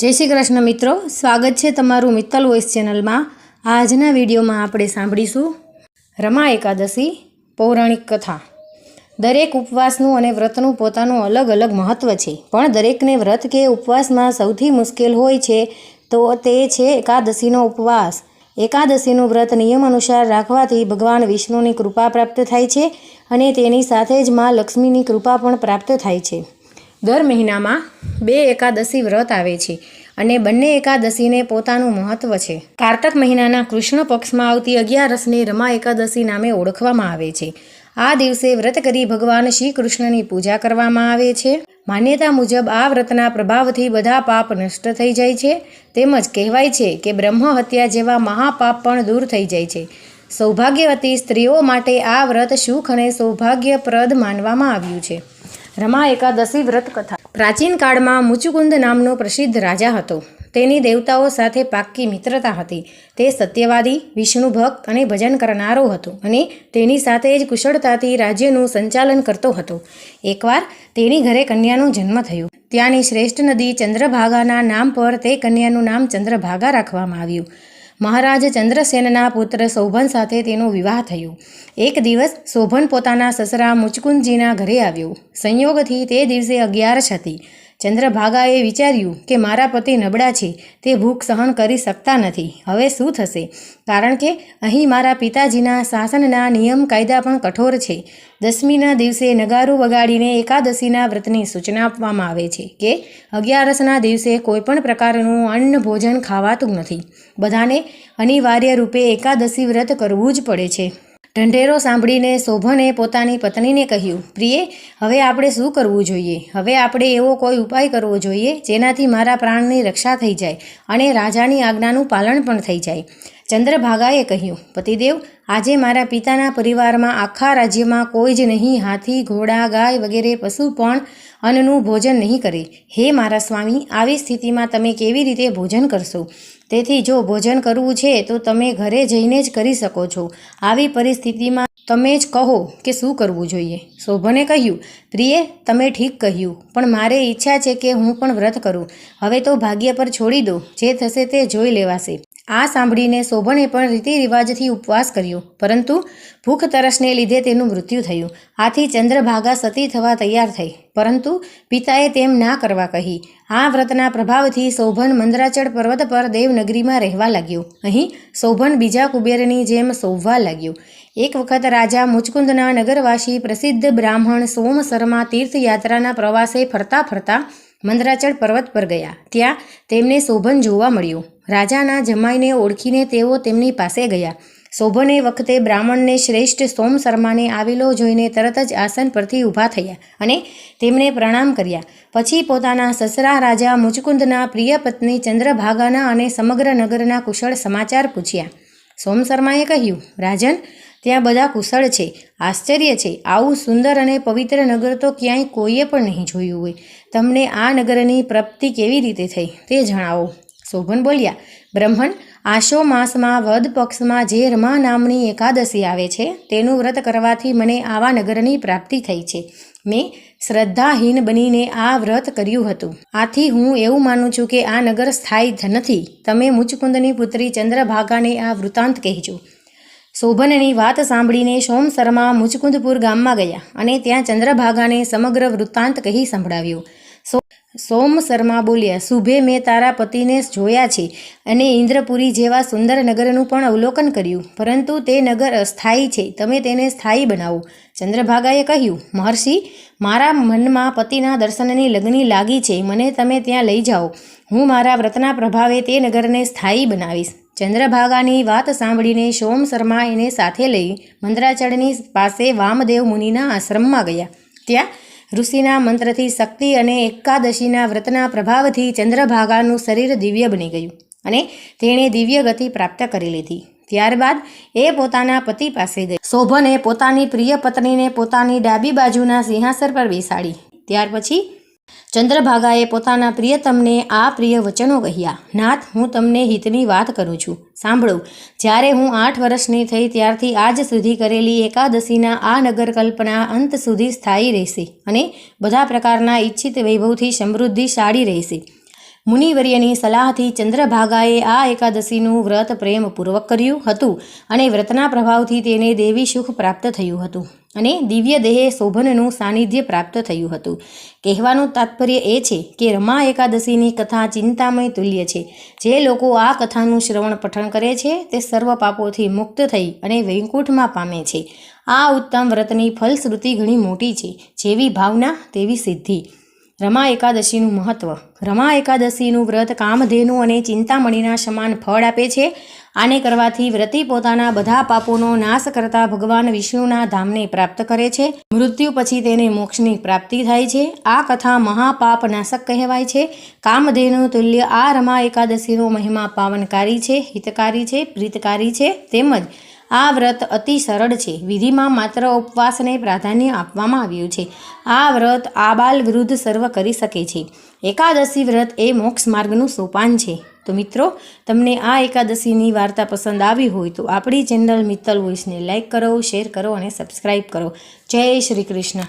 જય શ્રી કૃષ્ણ મિત્રો, સ્વાગત છે તમારું મિત્તલ વોઇસ ચેનલમાં. આજના વિડીયોમાં આપણે સાંભળીશું રમા એકાદશી, પૌરાણિક કથા. દરેક ઉપવાસનું અને વ્રતનું પોતાનું અલગ અલગ મહત્ત્વ છે, પણ દરેકને વ્રત કે ઉપવાસમાં સૌથી મુશ્કેલ હોય છે તો તે છે એકાદશીનો ઉપવાસ. એકાદશીનું વ્રત નિયમ અનુસાર રાખવાથી ભગવાન વિષ્ણુની કૃપા પ્રાપ્ત થાય છે અને તેની સાથે જ માં લક્ષ્મીની કૃપા પણ પ્રાપ્ત થાય છે. દર મહિનામાં બે એકાદશી વ્રત આવે છે અને બંને એકાદશીને પોતાનું મહત્વ છે. કારતક મહિનાના કૃષ્ણ પક્ષમાં આવતી અગિયારસને રમા એકાદશી નામે ઓળખવામાં આવે છે. આ દિવસે વ્રત કરી ભગવાન શ્રી કૃષ્ણની પૂજા કરવામાં આવે છે. માન્યતા મુજબ આ વ્રતના પ્રભાવથી બધા પાપ નષ્ટ થઈ જાય છે. તેમજ કહેવાય છે કે બ્રહ્મ હત્યા જેવા મહાપાપ પણ દૂર થઈ જાય છે. સૌભાગ્યવતી સ્ત્રીઓ માટે આ વ્રત સુખ અને સૌભાગ્યપ્રદ માનવામાં આવ્યું છે. રમા એકાદશી વ્રત કથા પ્રાચીન કાળમાં મુચુકુંદ નામનો પ્રસિદ્ધ રાજા હતો. તેની દેવતાઓ સાથે પાક્કી મિત્રતા હતી. તે સત્યવાદી, વિષ્ણુ ભક્ત અને ભજન કરનારો હતો અને તેની સાથે જ કુશળતાથી રાજ્યનું સંચાલન કરતો હતો. એકવાર તેની ઘરે કન્યાનો જન્મ થયો. ત્યાંની શ્રેષ્ઠ નદી ચંદ્રભાગાના નામ પર તે કન્યાનું નામ ચંદ્રભાગા રાખવામાં આવ્યું. મહારાજ ચંદ્રસેનના પુત્ર શોભન સાથે તેનો વિવાહ થયો. એક દિવસ શોભન પોતાના સસરા મુચકુંદજીના ઘરે આવ્યો. સંયોગથી તે દિવસે અગિયારસ હતી. ચંદ્રભાગાએ વિચાર્યું કે મારા પતિ નબળા છે, તે ભૂખ સહન કરી શકતા નથી. હવે શું થશે? કારણ કે અહીં મારા પિતાજીના શાસનના નિયમ કાયદા પણ કઠોર છે. દસમીના દિવસે નગારું વગાડીને એકાદશીના વ્રતની સૂચના આપવામાં આવે છે કે અગિયારસના દિવસે કોઈપણ પ્રકારનું અન્ન ભોજન ખાવાતું નથી. બધાને અનિવાર્ય રૂપે એકાદશી વ્રત કરવું જ પડે છે. ઢંઢેરો સાંભળીને શોભને પોતાની પત્નીને કહ્યું, પ્રિયે, હવે આપણે શું કરવું જોઈએ? હવે આપણે એવો કોઈ ઉપાય કરવો જોઈએ જેનાથી મારા પ્રાણની રક્ષા થઈ જાય અને રાજાની આજ્ઞાનું પાલન પણ થઈ જાય. ચંદ્રભાગાએ કહ્યું, પતિદેવ, આજે મારા પિતાના પરિવારમાં આખા રાજ્યમાં કોઈ જ નહીં હાથી, ઘોડા, ગાય વગેરે પશુ પણ અન્નનું ભોજન નહીં કરે. હે મારા સ્વામી, આવી સ્થિતિમાં તમે કેવી રીતે ભોજન કરશો? તેથી જો ભોજન કરવું છે, તો તમે ઘરે જઈને જ કરી શકો છો. આવી પરિસ્થિતિમાં તમે જ કહો કે શું કરવું જોઈએ. શોભને કહ્યું, પ્રિય, તમે ઠીક કહ્યું, પણ મારે ઈચ્છા છે કે હું પણ વ્રત કરું. હવે તો ભાગ્ય પર છોડી દો. જે થશે તે જોઈ લેવાશે. આ સાંભળીને શોભને પણ રીતિ રિવાજથી ઉપવાસ કર્યો. પરંતુ ભૂખ તરસને લીધે તેનું મૃત્યુ થયું. આથી ચંદ્રભાગા સતી થવા તૈયાર થઈ. પરંતુ પિતાએ તેમ ના કરવા કહી. આ વ્રતના પ્રભાવથી શોભન મંદરાચળ પર્વત પર દેવનગરીમાં રહેવા લાગ્યો. અહીં શોભન બીજા કુબેરની જેમ શોભવા લાગ્યો. એક વખત રાજા મુચકુંદના નગરવાસી પ્રસિદ્ધ બ્રાહ્મણ સોમ શર્મા તીર્થયાત્રાના પ્રવાસે ફરતા ફરતા મંદરાચળ પર્વત પર ગયા. ત્યાં તેમને શોભન જોવા મળ્યું. રાજાના જમાઈને ઓળખીને તેઓ તેમની પાસે ગયા. શોભને વખતે બ્રાહ્મણને શ્રેષ્ઠ સોમ શર્માને આવેલો જોઈને તરત જ આસન પરથી ઊભા થયા અને તેમને પ્રણામ કર્યા. પછી પોતાના સસરા રાજા મુચકુંદના પ્રિય પત્ની ચંદ્રભાગાના અને સમગ્ર નગરના કુશળ સમાચાર પૂછ્યા. સોમ શર્માએ કહ્યું, રાજન ત્યાં બધા કુશળ છે, આશ્ચર્ય છે. આવું સુંદર અને પવિત્ર નગર તો ક્યાંય કોઈએ પણ નહીં જોયું હોય. તમને આ નગરની પ્રાપ્તિ કેવી રીતે થઈ તે જણાવો. શોભન બોલ્યા, બ્રહ્મણ, આશો માસમાં વદ પક્ષમાં જે રમા નામની એકાદશી આવે છે, તેનું વ્રત કરવાથી મને આવા નગરની પ્રાપ્તિ થઈ છે. મેં શ્રદ્ધાહીન બનીને આ વ્રત કર્યું હતું. આથી હું એવું માનું છું કે આ નગર સ્થાયી નથી. તમે મુચકુંદની પુત્રી ચંદ્રભાગાને આ વૃતાંત કહેજો. શોભનની વાત સાંભળીને સોમ શર્મા મુચકુંદપુર ગામમાં ગયા અને ત્યાં ચંદ્રભાગાને સમગ્ર વૃત્તાંત કહી સંભળાવ્યું. સોમ શર્મા બોલ્યા, શુભે મેં તારા પતિને જોયા છે અને ઇન્દ્રપુરી જેવા સુંદર નગરનું પણ અવલોકન કર્યું. પરંતુ તે નગર અસ્થાયી છે, તમે તેને સ્થાયી બનાવો. ચંદ્રભાગાએ કહ્યું, મહર્ષિ, મારા મનમાં પતિના દર્શનની લગ્ની લાગી છે, મને તમે ત્યાં લઈ જાઓ. હું મારા વ્રતના પ્રભાવે તે નગરને સ્થાયી બનાવીશ. ચંદ્રભાગાની વાત સાંભળીને સોમ શર્મા એને સાથે લઈ મંદરાચળની પાસે વામદેવ મુનિના આશ્રમમાં ગયા. ત્યાં ઋષિના મંત્રથી શક્તિ અને એકાદશીના વ્રતના પ્રભાવથી ચંદ્રભાગાનું શરીર દિવ્ય બની ગયું અને તેણે દિવ્ય ગતિ પ્રાપ્ત કરી લીધી. ત્યારબાદ એ પોતાના પતિ પાસે ગઈ. શોભને પોતાની પ્રિય પત્નીને પોતાની ડાબી બાજુના સિંહાસન પર બેસાડી. ત્યાર પછી ચંદ્રભાગાએ પોતાના પ્રિયતમને આ પ્રિય વચનો કહ્યા, નાથ, હું તમને હિતની વાત કરું છું. સાંભળો, જ્યારે હું આઠ વર્ષની થઈ ત્યારથી આજ સુધી કરેલી એકાદશીના આ નગર કલ્પના અંત સુધી સ્થાયી રહેશે અને બધા પ્રકારના ઈચ્છિત વૈભવથી સમૃદ્ધિશાળી રહેશે. મુનિવર્યની સલાહથી ચંદ્રભાગાએ આ એકાદશીનું વ્રત પ્રેમપૂર્વક કર્યું હતું અને વ્રતના પ્રભાવથી તેને દેવી સુખ પ્રાપ્ત થયું હતું અને દિવ્ય દેહે શોભનનું સાનિધ્ય પ્રાપ્ત થયું હતું. કહેવાનું તાત્પર્ય એ છે કે રમા એકાદશીની કથા ચિંતામય તુલ્ય છે. જે લોકો આ કથાનું શ્રવણ પઠન કરે છે તે સર્વ પાપોથી મુક્ત થઈ અને વૈકુંઠમાં પામે છે. આ ઉત્તમ વ્રતની ફલશ્રુતિ ઘણી મોટી છે. જેવી ભાવના, તેવી સિદ્ધિ. રમા એકાદશીનું મહત્વ. રમા એકાદશીનું વ્રત કામધેનુ અને ચિંતામણીના સમાન ફળ આપે છે. આને કરવાથી વ્રતી પોતાના બધા પાપોનો નાશ કરતા ભગવાન વિષ્ણુના ધામને પ્રાપ્ત કરે છે. મૃત્યુ પછી તેને મોક્ષની પ્રાપ્તિ થાય છે. આ કથા મહાપાપ નાશક કહેવાય છે. કામધેનુ તુલ્ય આ રમા એકાદશીનો મહિમા પાવનકારી છે, હિતકારી છે, પ્રીતકારી છે, તેમજ આ વ્રત અતિ સરળ છે. વિધિમાં માત્ર ઉપવાસને પ્રાધાન્ય આપવામાં આવ્યું છે. આ વ્રત આબાલ વિરુદ્ધ સર્વ કરી શકે છે. એકાદશી વ્રત એ મોક્ષ માર્ગનું સોપાન છે. તો મિત્રો, તમને આ એકાદશીની વાર્તા પસંદ આવી હોય તો આપણી ચેનલ મિત્તલ વોઇસને લાઇક કરો, શેર કરો અને સબસ્ક્રાઈબ કરો. જય શ્રી કૃષ્ણ.